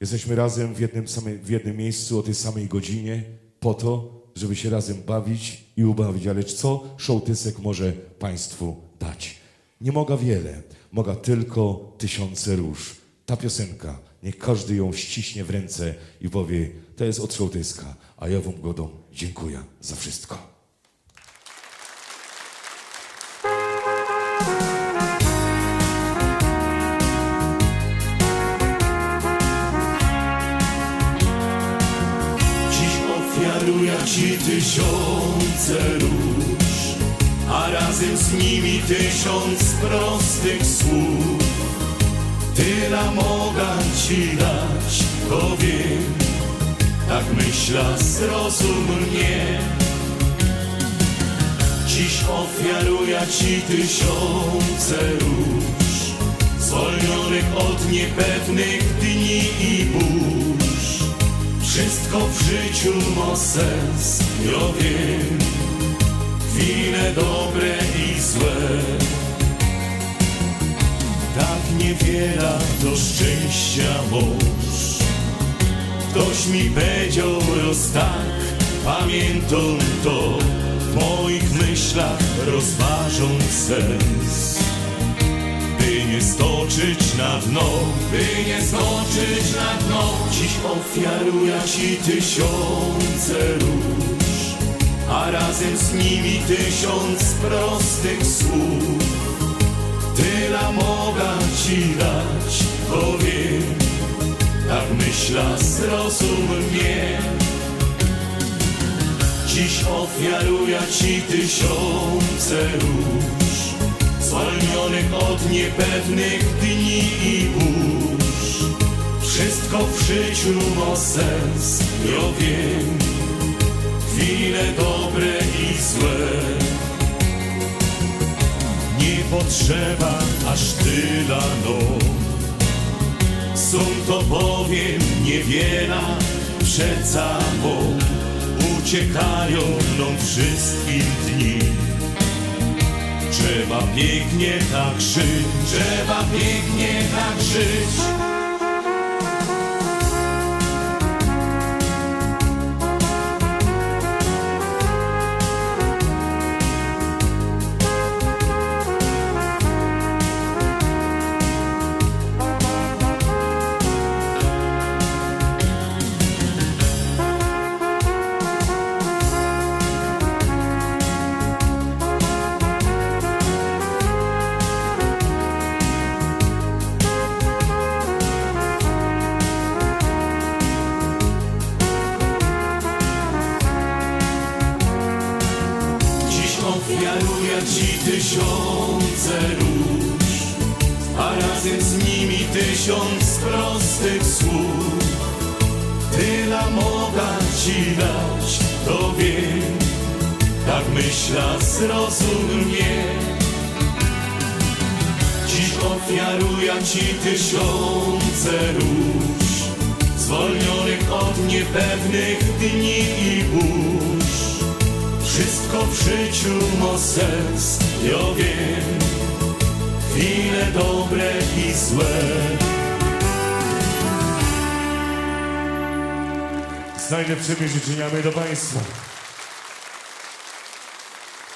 Jesteśmy razem w jednym, samej, w jednym miejscu o tej samej godzinie po to, żeby się razem bawić i ubawić. Ale co Szołtysek może Państwu dać? Nie mogę wiele, mogę tylko tysiące róż. Ta piosenka, niech każdy ją ściśnie w ręce i powie, to jest od Szołtyska, a ja Wam godą dziękuję za wszystko. Ci tysiące róż, a razem z nimi tysiąc prostych słów. Tyle mogę Ci dać, to wiem, tak myśla zrozum mnie. Dziś ofiaruję Ci tysiące róż, zwolnionych od niepewnych dni i burz. Wszystko w życiu ma sens, ja wiem, chwile dobre i złe. Tak niewiele do szczęścia mąż. Ktoś mi powiedział roz tak, pamiętam to, w moich myślach rozważą sens. Nie stoczyć na dno, by nie stoczyć na dno. Dziś ofiaruję Ci tysiące róż A razem z nimi tysiąc prostych słów. Tyle mogę Ci dać, bo wiem Tak myśla, zrozum mnie Dziś ofiaruję Ci tysiące róż Zwolnionych od niepewnych dni i burz. Wszystko w życiu ma sens, ja wiem Chwile dobre i złe. Nie potrzeba aż tyle no Są to bowiem niewiele przed samą. Uciekają nam wszystkim dni Trzeba pięknie tak żyć, trzeba pięknie tak żyć. Ci tysiące róż, a razem z nimi tysiąc prostych słów. Tyle mogę Ci dać, to wiem, tak myśla, zrozum mnie. Dziś ofiaruję Ci tysiące róż, zwolnionych od niepewnych dni i burz. Wszystko w życiu ma sens, ja wiem, chwile dobre i złe. Z najlepszymi życzeniami do Państwa.